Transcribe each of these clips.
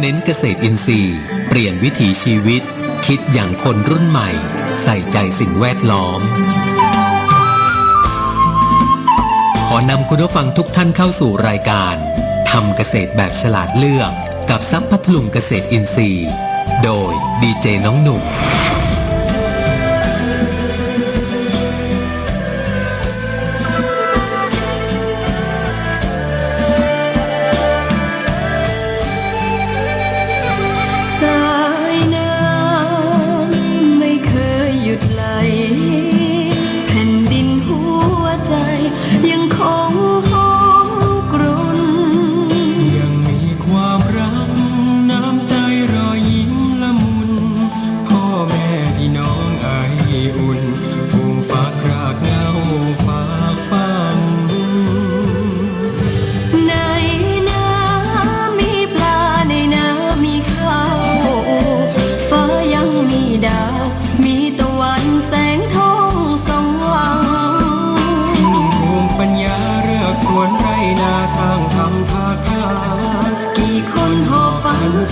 เน้นเกษตรอินทรีย์ เปลี่ยนวิถีชีวิต คิดอย่างคนรุ่นใหม่ ใส่ใจสิ่งแวดล้อม ขอนำคุณผู้ฟังทุกท่านเข้าสู่รายการทำเกษตรแบบฉลาดเลือก กับซับพัทลุงเกษตรอินทรีย์ โดยดีเจน้องหนุ่ม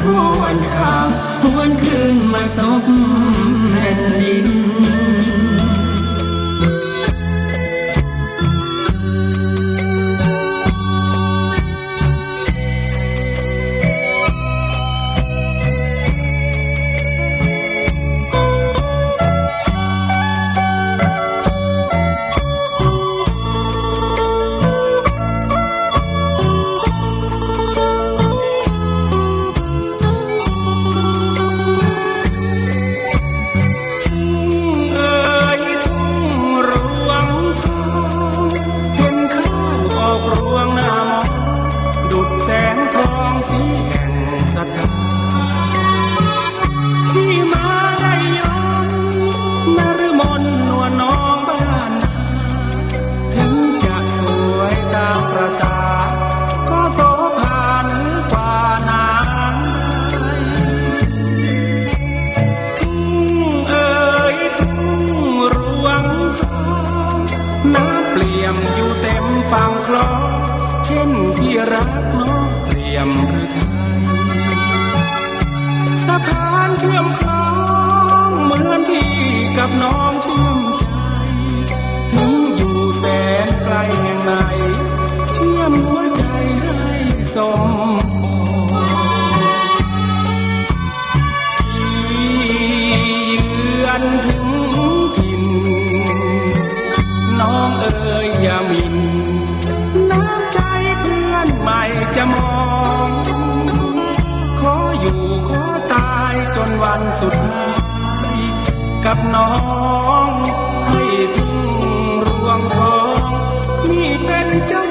ทวนเอาทวนคืนมาสบแผ่นดิน กับน้องชื่นใจ ถึงอยู่แสนไกลแห่งไหน เชื่อมหัวใจให้สมพรงเยือนถึงถิ่นน้องเออย่ามิน น้ำใจเพื่อนใหม่จะมอง ขออยู่ขอตายจนวันสุดท้าย กับน้องให้ทุ่งรวงทองมีเป็นเจ้า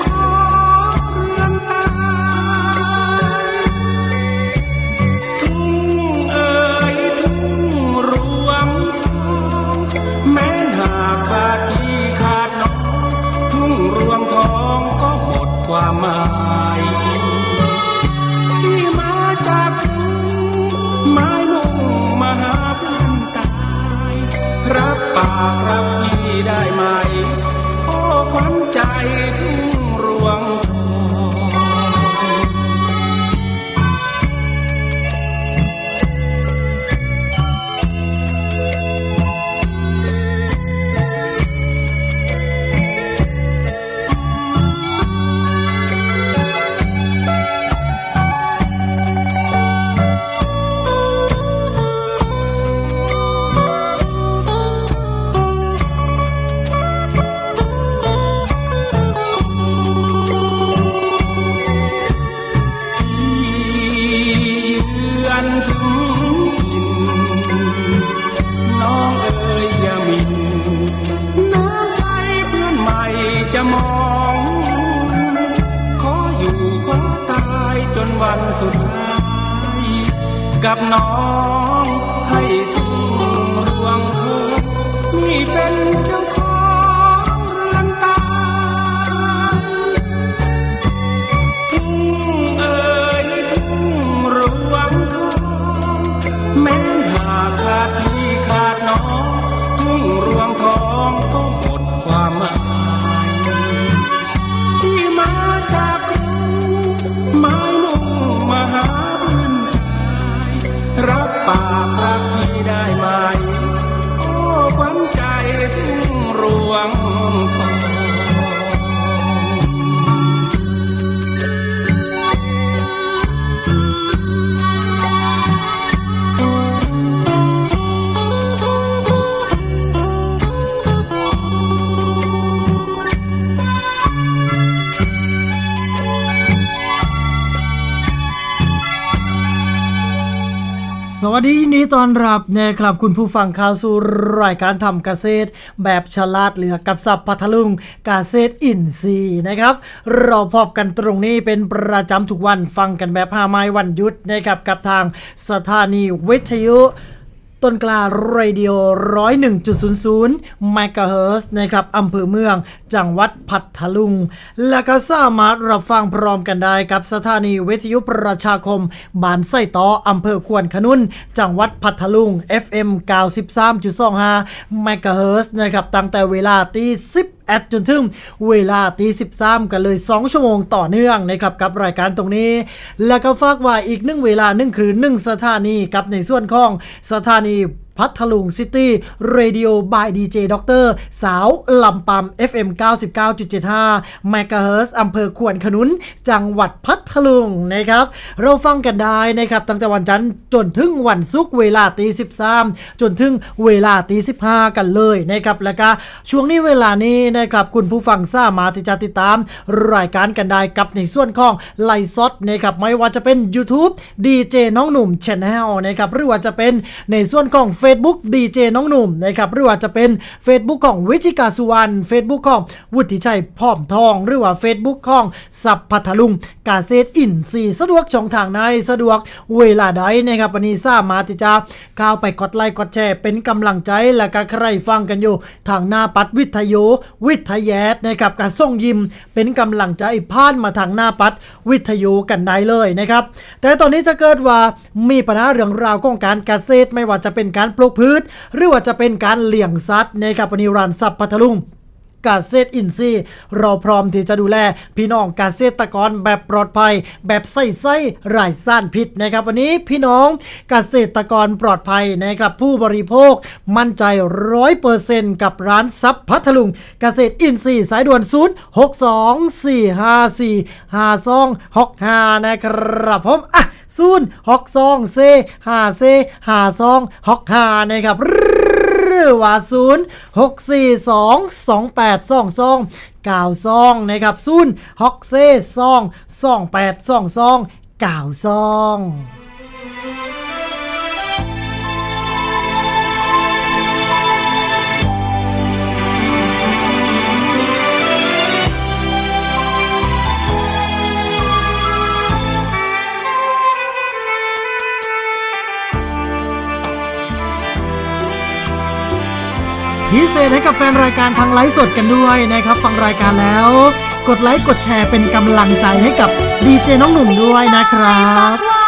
วัสดียินดีต้อนรับนะครับคุณผู้ฟังข่าวสู่รายการทำเกษตร แบบฉลาดเหลือกับสับพัทลุงเกษตรอินทรีย์นะครับ เราพบกันตรงนี้เป็นประจำทุกวันฟังกันแบบห้าไม้วันหยุดนะครับกับทางสถานีวิทยุ ต้นกล้าเรดิโอร้อยหนึ่งจุดศูนย์ศูนย์ไมกะเฮิร์สนะครับอำเภอเมือง จังหวัดพัทลุง และก็สามารถรับฟังพร้อมกันได้กับสถานีวิทยุประชาคมบานไส้ตออำเภอควนขนุน จังหวัดพัทลุง FM 93.25ไมกะเฮิร์สนะครับตั้งแต่เวลาตี10 แอดจนถึงเวลาตีสิบสามกันเลย 2 ชั่วโมงต่อเนื่องนะครับกับรายการตรงนี้ แล้วก็ฝากไว่าอีกหนึ่งเวลาหนึ่งคือหนึ่งสถานีกับในส่วนของสถานี พัทลุงซิตี้เรดิโอบายดีเจด็อกเตอร์สาวลำปำ FM 99.75เมกะเฮิร์อำเภอขวนขนุน จังหวัดพัทลุงนะครับ เราฟังกันได้นะครับ ตั้งแต่วันจันทร์จนถึงวันศุกร์เวลาตี13 จนถึงเวลาตี15 กันเลยนะครับ แล้วก็ช่วงนี้เวลานี้นะครับคุณผู้ฟังสามารถที่จะติดตาม รายการกันได้กับในส่วนของไลฟ์สดนะครับไม่ว่าจะเป็น YouTube ดีเจน้องหนุ่ม Channel นะครับหรือว่าจะเป็นในส่วนของ Facebook ดีเจน้องหนุ่มนะครับหรือว่าจะเป็น Facebook ของวิจิกาสุวรรณ Facebook ของวุฒิชัยพร้อมทอง หรือว่า Facebook ของสับพัทลุงกาเซตอินซีสะดวกช่องทางไหนสะดวกเวลาใดนะครับวันนี้สามารถที่จะเข้าไปกดไลค์กดแชร์เป็นกำลังใจและก็ใครฟังกันอยู่ ทางหน้าปัดวิทยุวิทยแตนะครับการส่งยิมเป็นกำลังใจผ่านมาทางหน้าปัดวิทยุกันได้เลยนะครับแต่ตอนนี้จะเกิดว่ามีปัญหาเรื่องราวของการเกษตรไม่ว่าจะเป็นการปลูกพืช หรือว่าจะเป็นการเลี้ยงสัตว์นะครับวันนี้รานสับพัทลุง เกษตรอินทรีเราพร้อมที่จะดูแลพี่น้องเกษตรกรแบบปลอดภัย แบบใส่ไส้ไร้สารพิษนะครับ วันนี้พี่น้องเกษตรกรปลอดภัยนะครับผู้บริโภคมั่นใจร้อยเปอร์เซ็นต์กับร้านซับพัทลุงเกษตรอินทรีย์สายด่วน 0 6 2 4 5 4 5 2 6 5 นะครับผมอะ0 6 2 4 5 4 5 2 6 5 นะครับ รือว่า 0 6 4 2 2 8 2 2 9 2นะครับ0 6 4 2 2 8 2 2 9 2 พิเศษให้กับแฟนรายการทางไลฟ์สดกันด้วยนะครับ ฟังรายการแล้ว กดไลค์กดแชร์เป็นกำลังใจให้กับดีเจน้องหนุ่มด้วยนะครับ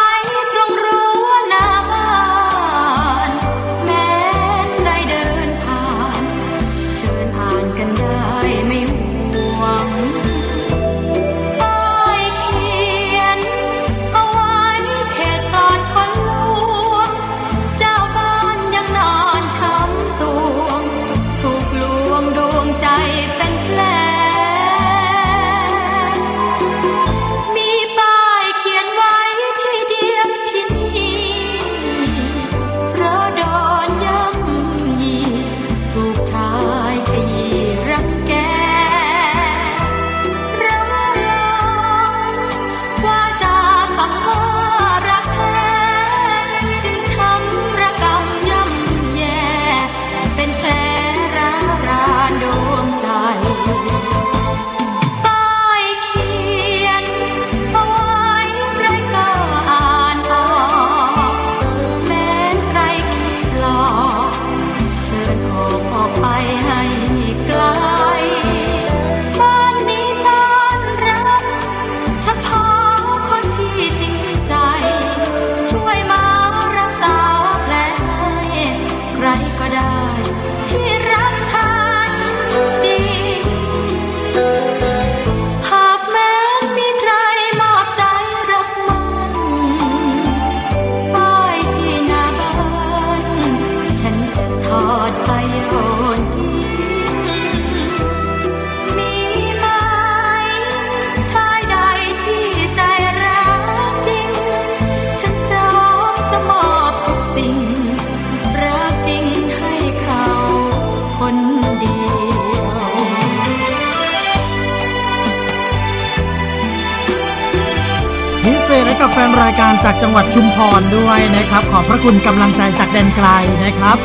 จังหวัดชุมพรด้วยนะครับ ขอบพระคุณกำลังใจจากแดนไกลนะครับ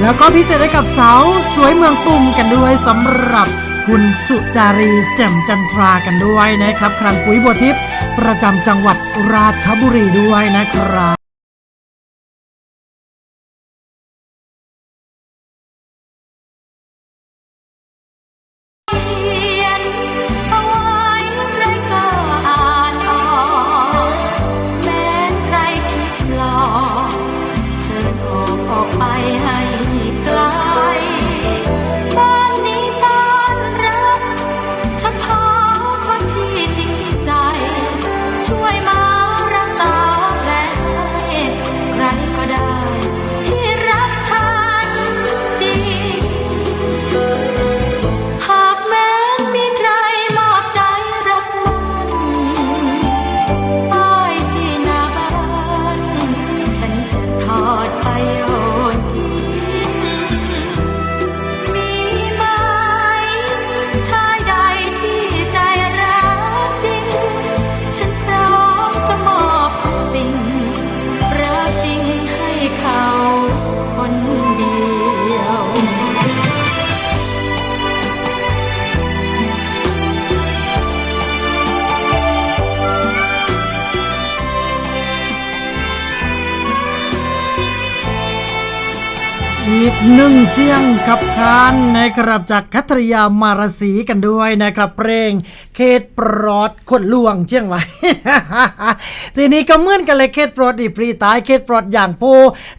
แล้วก็พิเศษให้กับสาวสวยเมืองตุ่มกันด้วยสำหรับคุณสุจารีแจ่มจันทรากันด้วยนะครับ ครังปุ๋ยบัวทิพย์ประจำจังหวัดราชบุรีด้วยนะครับ หนึ่งเสียงขับคานนะครับจากคัตริยามารสีกันด้วยนะครับเพลงเขตปลอดคนลวงเชียงไว้ ทีนี้ก็เหมือนกันเลยเขตปลอดอีปรีตายเขตปลอดอย่างโพ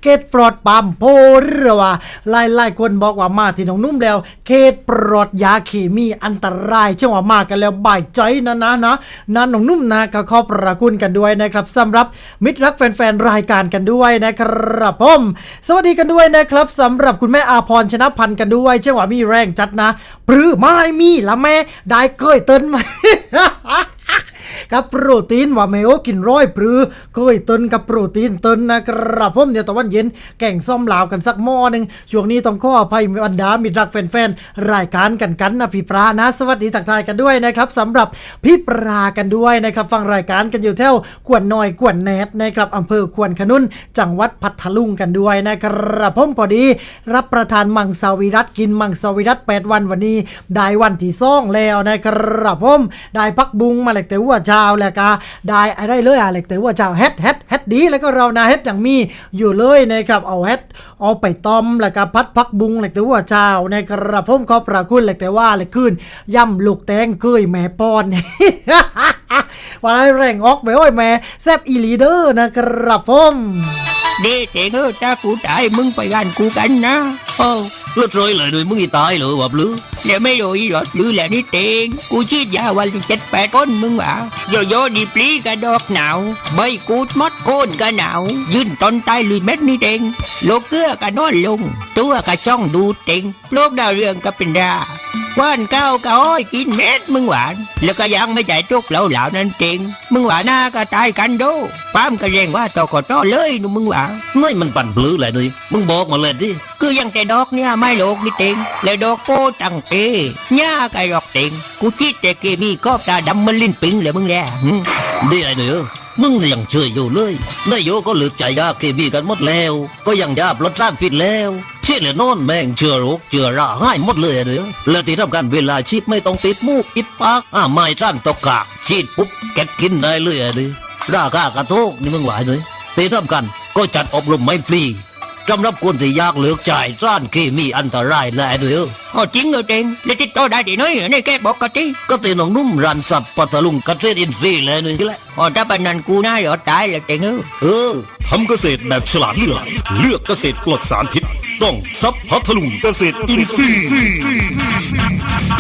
เขตปลอดปั๊มโพหรือว่าหลายหลายๆคนบอกว่ามาที่หนองนุ่มแล้ว เขตปลอดยาเคมีอันตรายเชื่อว่ามากันแล้วบ่ายใจนะนะนะนั่นหนองนุ่มนะก็ขอบพระคุณกันด้วยนะครับสำหรับมิตรรักแฟนๆรายการกันด้วยนะครับผมสวัสดีกันด้วยนะครับสำหรับคุณแม่อาพรชนะพันธ์กันด้วยเชื่อว่ามีแรงจัดนะปรือไม่มีละแม่ได้เกยเติ้นไหม กับโปรตีนว่าแมวกินร้อยปรือเคยเตินกับโปรตีนเตินนะครับผมเดี๋ยวตะวันเย็นแก่งส้มลาวกันสักหม้อหนึ่งช่วงนี้ต้องขออภัยบรรดามิตรรักแฟนๆ รายการกันกันนะพี่ปลานะ สวัสดีทักทายกันด้วยนะครับสำหรับพี่ปลากันด้วยนะครับฟังรายการกันอยู่แถวขวนน้อยขวนแนดนะครับอำเภอขวนขนุนจังหวัดพัทลุงกันด้วยนะครับผมพอดี รับประทานมังสวิรัตกินมังสวิรัต8วันวันนี้ ได้วันที่ซ่องแล้วนะครับผมได้พักบุงมาเล็กแต่ว่าเช้าวแล้วก็ได้อะไรเลยอะเล็กแต่ว่าเช้าเฮ็ดเฮ็ดเฮ็ดดีแล้วก็เรานะเฮ็ดอย่างมีอยู่เลยนะครับเอาเฮ็ดเอาไปต้มแล้วก็พัดพักบุงเล็กแต่ว่าเจ้านะครับผมขอบพระคุณเล็กแต่ว่าเลยขึ้นย่ำลูกแตงเกยแม่ปอนว่าอะไรแรงออกไปโอ้ยแม่แซบอีลีเดอร์นะครับผม เด็กเออถ้ากูตายมึงไปกันกูกันนะโอ้แล้ว trời lại rồi มึงอีตายเหรอวะบลือแล้วไม่รู้อีหรอกหรือแหละนี่เตงกูชีดยาวันเจ็ดแปดต้นมึงอะโยโย่ดีปลีกระดอกหนาวใบกูดมดโคนกระหนาว ยืนต้นตายลุยเม็ดนี่เตงโลกเกื้อกระนอนลง ตัวกระจ้องดูเตงโลกดาวเรืองก็เป็นรา ว่านเก้ากะอ้อยกินเม็ดมึงหวาน แล้วก็ยังไม่ใจทุกเหล่าเหล่านั้นเตงมึงหวานหน้าก็ตายกันโดป้ามก็เร่งว่าตอกต้อเลยหนูมึงหวาไม่มันปั่นบลือแหละนี่มึงบอกมาเลยดิคือยังแต่ดอกเนี่ยไม่โลกนี่เต็งแล้วดอกโก้ตังเตหญ้าไก่ดอกเต็งกูคิดแต่เกมีก็ตาดำมันลิ้นปิงเลยมึงแหละหึดีไอ้เนื้อ มึงยังเชื่ออยู่เลยนายโยก็เลือกใจยาเคมีกันหมดแล้ว ก็ยังยาปลดร่างผิดแล้วเชื่อเหลือนอนแม่งเชื่อโรคเชื่อราให้หมดเลยไอ้เนื้อและที่ทำการเวลาฉีดไม่ต้องปิดมูกปิดปากอ่าไม่จ้างตกกากฉีดปุ๊บแกกินได้เลยเนื้อราคากระโทกนี่มึงไหวเลยที่ทำกันก็จัดอบรมไม่ฟรีสำหรับคนที่ยากเลือกจ่ายสารเคมีอันตรายและเนื้อ อ๋อจริงเหรอเต็งแล้วติดต่อได้ที่ไหนเหรอในแกบอกกันทีก็ตีน้องนุ่มรันสับปัทลุงกระเทศอินทรีย์เลยนี่แหละอ๋อถ้าเป็นนั้นกูน่าหยอดตายแล้วเต็งเออเออทำเกษตรแบบฉลาดเลือกเลือกเกษตรปลอดสารพิษ ต้องซับพัทลุงเกษตรอินทรีย์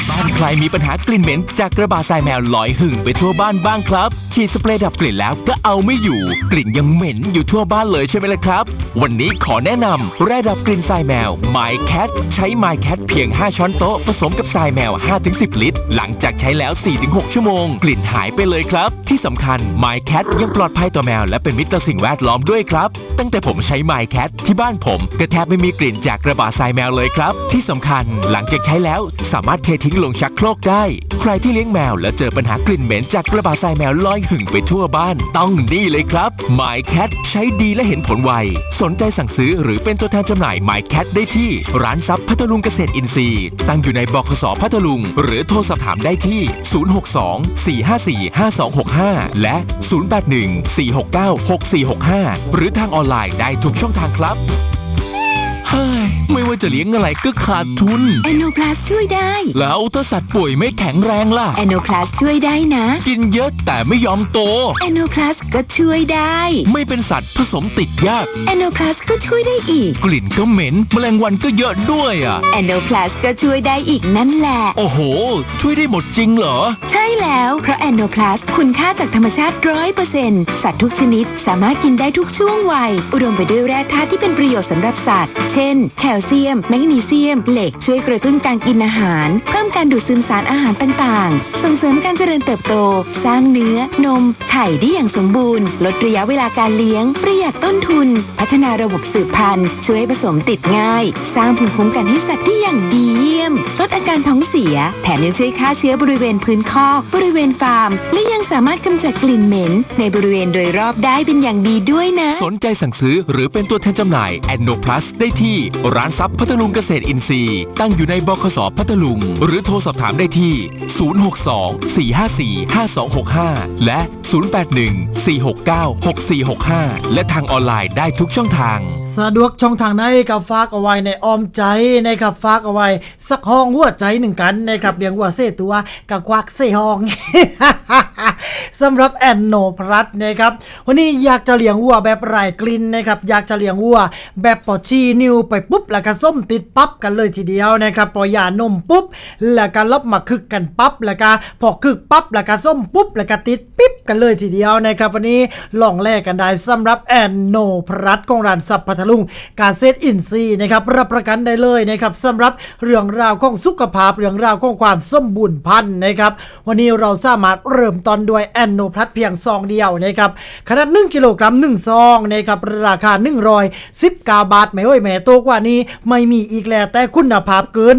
บ้านใครมีปัญหากลิ่นเหม็น จากกระบะทรายแมวลอยหึ่งไปทั่วบ้านบ้างครับฉีดสเปรย์ดับกลิ่นแล้วก็เอาไม่อยู่ กลิ่นยังเหม็นอยู่ทั่วบ้านเลยใช่ไหมล่ะครับ วันนี้ขอแนะนำแร่ดับกลิ่นทรายแมว My Cat ใช้ My Cat เพียง5ช้อนโต๊ะผสมกับทรายแมว 5-10 ลิตร หลังจากใช้แล้ว 4-6 ชั่วโมง กลิ่นหายไปเลยครับ ที่สำคัญ My Cat ยังปลอดภัยต่อแมว และเป็นมิตรต่อสิ่งแวดล้อมด้วยครับ ตั้งแต่ผมใช้ My Cat ที่บ้านผมก็แทบไม่มีกลิ่นจากกระบะทรายแมวเลยครับ ที่สำคัญหลังจากใช้แล้วสามารถเททิ้งลงชักโครกได้ ใครที่เลี้ยงแมวแล้วเจอปัญหากลิ่นเหม็นจากกระบะทรายแมวลอยหึ่งไปทั่วบ้าน ต้องนี่เลยครับ My Cat ใช้ดีและเห็นผลไว สนใจสั่งซื้อหรือเป็นตัวแทนจำหน่าย My Cat ได้ที่ ร้านซับพัทลุงเกษตรอินทรีย์ตั้งอยู่ในบคสพัทลุง หรือโทรสอบถามได้ที่ 062-454-5265 และ 081-469-6465 หรือทางออนไลน์ได้ทุกช่องทางครับเฮ้ยไม่ว่าจะเลี้ยงอะไรก็ขาดทุน แอนโนพลัสช่วยได้ แล้วถ้าสัตว์ป่วยไม่แข็งแรงล่ะ แอนโนพลัสช่วยได้นะ กินเยอะแต่ไม่ยอมโต แอนโนพลัสก็ช่วยได้ ไม่เป็นสัตว์ผสมติดยาก แอนโนพลัสก็ช่วยได้อีก กลิ่นก็เหม็น แมลงวันก็เยอะด้วยอะ แอนโนพลัสก็ช่วยได้อีกนั่นแหละ โอ้โห ช่วยได้หมดจริงเหรอ ใช่แล้วเพราะแอนโนพลัสคุณค่าจากธรรมชาติร้อยเปอร์เซ็นต์สัตว์ทุกชนิด สามารถกินได้ทุกช่วงวัย อุดมไปด้วยแร่ธาตุที่เป็นประโยชน์สำหรับสัตว์ เช่นแคลเซียม แมกนีเซียม เหล็ก ช่วยกระตุ้นการกินอาหาร เพิ่มการดูดซึมสารอาหารต่างๆ ส่งเสริมการเจริญเติบโต สร้างเนื้อ นม ไข่ได้อย่างสมบูรณ์ ลดระยะเวลาการเลี้ยง ประหยัดต้นทุน พัฒนาระบบสืบพันธุ์ ช่วยผสมติดง่าย สร้างภูมิคุ้มกันให้สัตว์ได้อย่างดี มลดอาการท้องเสีย แถมยังช่วยฆ่าเชื้อบริเวณพื้นคอก บริเวณฟาร์ม และยังสามารถกำจัดกลิ่นเหม็น ในบริเวณโดยรอบได้เป็นอย่างดีด้วยนะ สนใจสั่งซื้อหรือเป็นตัวแทนจำหน่ายแอนโนพลัสได้ที่ร้านซับพัทลุงเกษตรอินทรีย์ ตั้งอยู่ในบขสพัทลุง หรือโทรสอบถามได้ที่ 062-454-5265 และ 081-469-6465 และทางออนไลน์ได้ทุกช่องทาง สะดวกช่องทางไหนกับฝากเอาไว้ในอ้อมใจนะครับฝากเอาไว้สักห้องหัวใจหนึ่งกันนะครับเลี้ยงวัวเสตัวกับควักเสห้องสำหรับแอนโนพลัสนะครับวันนี้อยากจะเลี้ยงวัวแบบไร้กลิ่นนะครับอยากจะเลี้ยงวัวแบบปอชีนิวไปปุ๊บแล้วก็ส้มติดปั๊บกันเลยทีเดียวนะครับพอหย่านมปุ๊บแล้วก็ลบมาคึกกันปั๊บแล้วก็พอคึกปั๊บแล้วก็ส้มปุ๊บแล้วก็ติดปิ๊บกันเลยทีเดียวนะครับวันนี้ลองแลกกันได้สำหรับแอนโนพลัสของร้านสับพัทลุงกาเซตอินซีนะครับรับประกันได้เลยนะครับสำหรับเรื่องราวของสุขภาพเรื่องราวของความสมบูรณ์พันธุ์นะครับวันนี้เราสามารถเริ่มต้นด้วยแอนโนพลัสเพียงซองเดียวนะครับขนาด 1 กิโลกรัม1ซองนะครับราคา 119 บาทไม่โอ้ยแม่ตัวกว่านี้ ไม่มีอีกแล้วแต่คุณภาพเกิน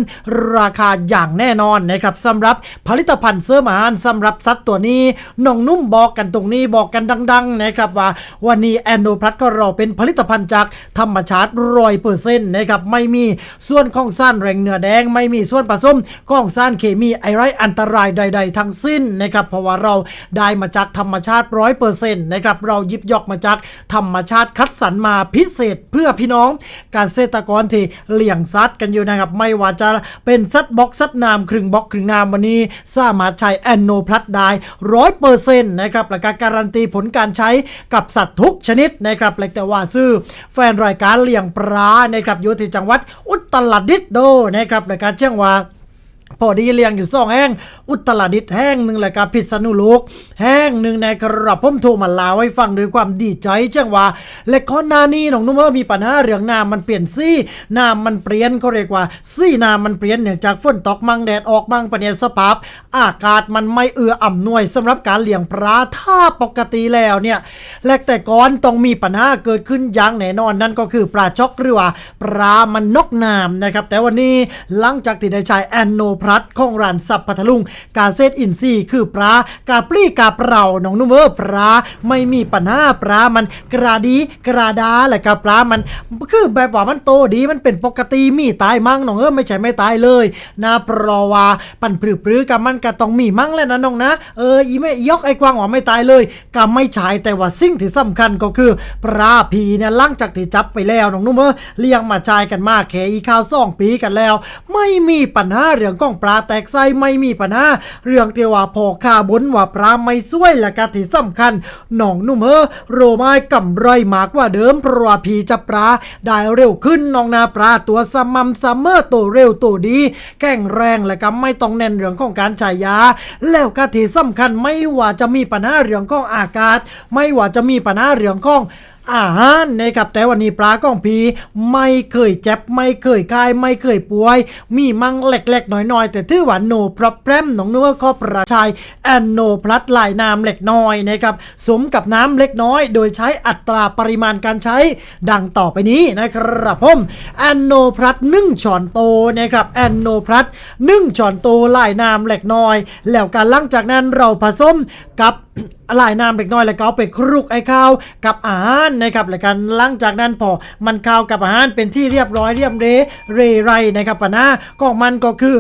ราคาอย่างแน่นอนนะครับสำหรับผลิตภัณฑ์เสริมอาหารสำหรับสัตว์ตัวนี้น้องนุ่มบอกกันตรงนี้บอกกันดัง ๆ นะครับว่าวันนี้แอนโนพลัสก็เราเป็นผลิตภัณฑ์จากธรรมชาติร้อยเปอร์เซ็นต์นะครับไม่มีส่วนของสารแรงเนื้อแดง ไม่มีส่วนผสมของสารเคมีไอไรอันตรายใด ๆ ทั้งสิ้นนะครับเพราะว่าเราได้มาจากธรรมชาติร้อยเปอร์เซ็นต์นะครับเรายิบยอกมาจากธรรมชาติคัดสรรมาพิเศษเพื่อพี่น้องกเกษตรกรที่เลี้ยงสัตว์กันอยู่นะครับไม่ว่าจะเป็นสัตว์บล็อกสัตว์น้ำครึ่งบล็อกครึ่งน้ำวันนี้สามารถใช้แอนโนพลัสได้ร้อยเปอร์เซ็นต์นะครับและการการันตีผลการใช้กับสัตว์ทุกชนิดนะครับเละแต่ว่าซื้อแฟนรายการเลี้ยงปลานะครับอยู่ที่จังหวัดอุตรดิตถ์โดนะครับและการเชื่องว่า พอดีเลี้ยงอยู่สองแห้งอุตรดิตแห้งหนึ่งและก็พิษณุโลกแห้งหนึ่งในกระผมโทรมาลาไว้ฟังด้วยความดีใจจังว่าและก่อนหน้านี้น้องนุ่มเออมีปัญหาเรื่องน้ำมันเปลี่ยนสีน้ำมันเปลี่ยนเขาเรียกว่าสีน้ำมันเปลี่ยนเนื่องจากฝนตกมังแดดออกมังปะเนี่ยสภาพอากาศมันไม่เอื้ออำนวยสำหรับการเลี้ยงปลาถ้าปกติแล้วเนี่ยและแต่ก่อนต้องมีปัญหาเกิดขึ้นอย่างแน่นอนนั่นก็คือปลาช็อกหรือว่าปลามันนกน้ำนะครับแต่วันนี้หลังจากที่ได้ใช้แอนโนพลัสของร้านสับพัทลุง กาเซตอินซีคือปลากาปลี่กาเปราหนองนุ่มเออปลาไม่มีปัญหาปลามันกระดีกระดาและกาปลามัน คือแบบว่ามันโตดีมันเป็นปกติมีตายมั่งน้องเออไม่ใช่ไม่ตายเลยนะเพราะว่าปั่นปรือๆกับมันก็ต้องมีมั่งแหล้วนะน้องนะเอออีไม่ยกไอ้กวางว่าไม่ตายเลยก็ไม่ใช่แต่ว่าสิ่งที่สำคัญก็คือปลาผีเนี่ยหลังจากที่จับไปแล้วน้องนุ่มเออเลี้ยงมาชายกันมากแค่อีข้าวสองปีกันแล้ว ไม่มีปัญหาเรื่องของปลาแตกไส้ไม่มีปัญหาเรื่องเตียวว่าพอค่าบนว่าปลาไม่สวยและกะที่สำคัญน้องนุ่มเออโรไม้กำไรมากว่าเดิมเพราะว่าผีจับปลาได้เร็วขึ้นน้องนาปลาตัวสม่ำเสมอตัวเร็วตัวดีแข็งแรงและก็ไม่ต้องแน่นเรื่องของการฉายยา แล้วกะที่สำคัญไม่ว่าจะมีปัญหาเรื่องของอากาศ ไม่ว่าจะมีปัญหาเรื่องของ อาหารนะครับแต่วันนี้ปลาก้องพีไม่เคยเจ็บไม่เคยกายไม่เคยป่วย มีมั่งเล็กๆน้อยๆ แต่ถือว่าโนพรับแพรมหนองนัวข้อประชายแอนโนพลัดลายน้ำเล็กน้อยนะครับสมกับน้ำเล็กน้อย โดยใช้อัตราปริมาณการใช้ดังต่อไปนี้นะครับผมแอนโนพลัดหนึ่งช้อนโตนะครับแอนโนพลัดหนึ่งช้อนโตลายน้ำเล็กน้อย แล้วการหลังจากนั้นเราผสมกับ ลายน้ำเล็กน้อยแล้วก็เอาไปคลุกไอ้ข้าวกับอาหารนะครับแล้วกันหลังจากนั้นพอมันข้าวกับอาหารเป็นที่เรียบร้อยเรียบเรเรไรนะครับปัญหาของมันก็คือ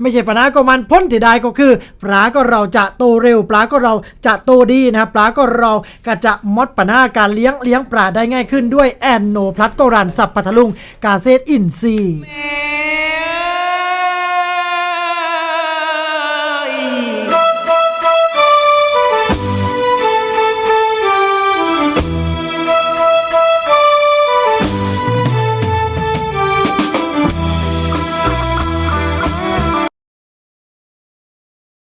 ไม่ใช่ปัญหาก็มันพ้นที่ได้ก็คือปลาก็เราจะโตเร็วปลาก็เราจะโตดีนะครับปลาก็เราก็จะมดปัญหาการเลี้ยงเลี้ยงปลาได้ง่ายขึ้นด้วยแอนโนพลัสก็รันสับปัทลุงกาเซตอินซี